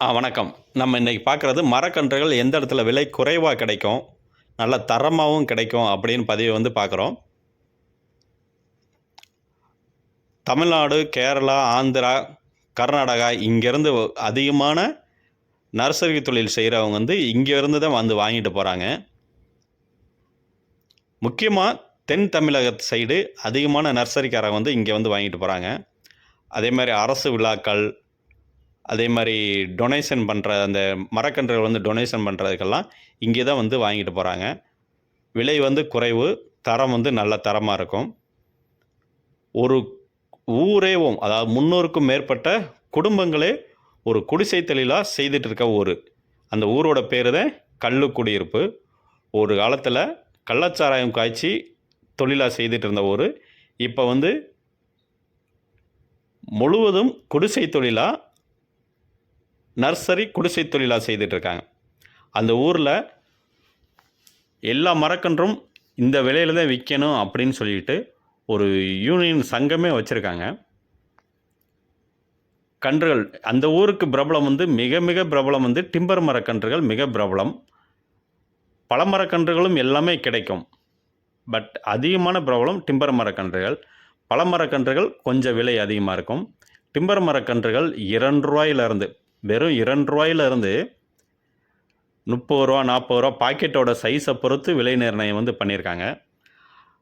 ஆ வணக்கம். நம்ம இன்றைக்கி பார்க்குறது மரக்கன்றுகள் எந்த இடத்துல விலை குறைவாக கிடைக்கும் நல்ல தரமாகவும் கிடைக்கும் அப்படின்னு பதிவை வந்து பார்க்குறோம். தமிழ்நாடு கேரளா ஆந்திரா கர்நாடகா இங்கேருந்து அதிகமான நர்சரி தொழில் செய்கிறவங்க வந்து இங்கேருந்து தான் வந்து வாங்கிட்டு போகிறாங்க முக்கியமாக தென் தமிழக சைடு அதிகமான நர்சரிக்காரங்க வந்து இங்கே வந்து வாங்கிட்டு போகிறாங்க அதே மாதிரி அரசு விழாக்கள் அதே மாதிரி டொனேஷன் பண்ணுற அந்த மரக்கன்றுகள் வந்து டொனேஷன் பண்ணுறதுக்கெல்லாம் இங்கே தான் வந்து வாங்கிட்டு போகிறாங்க விலை வந்து குறைவு தரம் வந்து நல்ல தரமாக இருக்கும். ஒரு ஊரேவும் அதாவது முன்னூறுக்கும் மேற்பட்ட குடும்பங்களே ஒரு குடிசை தொழிலாக செய்துட்டு இருக்க ஊர். அந்த ஊரோட பேர் தான் கள்ளுக்குடியிருப்பு ஒரு காலத்தில் கள்ளச்சாராயம் காய்ச்சி தொழிலாக செய்துட்டு இருந்த ஊர். இப்போ வந்து முழுவதும் குடிசை தொழிலாக நர்சரி குடிசை தொழிலாக செய்துட்டு இருக்காங்க அந்த ஊரில் எல்லா மரக்கன்றும் இந்த விலையில் தான் விற்கணும் அப்படின்னு சொல்லிட்டு ஒரு யூனியன் சங்கமே வச்சுருக்காங்க. கன்றுகள் அந்த ஊருக்கு பிரபலம் வந்து மிக மிக பிரபலம் வந்து டிம்பர் மரக்கன்றுகள் மிக பிரபலம். பல மரக்கன்றுகளும் எல்லாமே கிடைக்கும். பட் அதிகமான பிரபலம் டிம்பர் மரக்கன்றுகள். பல மரக்கன்றுகள் கொஞ்சம் விலை அதிகமாக இருக்கும். டிம்பர் மரக்கன்றுகள் இரண்டு ரூபாயிலிருந்து வெறும் இரண்டு ரூபாயிலிருந்து முப்பது ரூபா நாற்பது ரூபா பாக்கெட்டோட சைஸை பொறுத்து விலை நிர்ணயம் வந்து பண்ணியிருக்காங்க.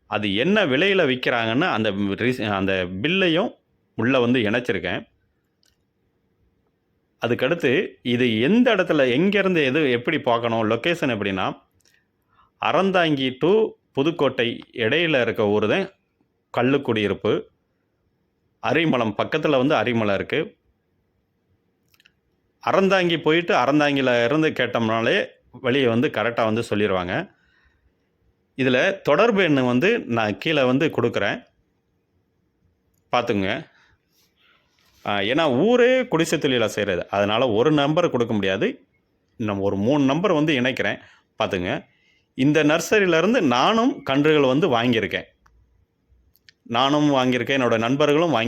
அது என்ன விலையில் விற்கிறாங்கன்னு அந்த ரிஸ்- அந்த பில்லையும் உள்ளே வந்து இணைச்சிருக்கேன். அதுக்கடுத்து இது எந்த இடத்துல எங்கேருந்து எது எப்படி பார்க்கணும் லொக்கேஷன் எப்படின்னா அறந்தாங்கி டு புதுக்கோட்டை இடையில இருக்க ஊர் தான் கள்ளுக்குடியிருப்பு அரிமலம் பக்கத்தில் வந்து அரிமலை இருக்குது அறந்தாங்கி போயிட்டு அறந்தாங்கியில் இருந்து கேட்டோம்னாலே வெளியே வந்து கரெக்டாக வந்து சொல்லிடுவாங்க இதில் தொடர்பு எண்ணு வந்து நான் கீழே வந்து கொடுக்குறேன். பார்த்துங்க ஏன்னா ஊரே குடிசை தொழிலாக செய்கிறது அதனால் ஒரு நம்பர் கொடுக்க முடியாது. நம்ம ஒரு மூணு நம்பர் வந்து இணைக்கிறேன். பார்த்துங்க இந்த நர்சரியிலேருந்து நானும் கன்றுகள் வந்து வாங்கியிருக்கேன். நானும் வாங்கியிருக்கேன். என்னோடய நண்பர்களும் வாங்கி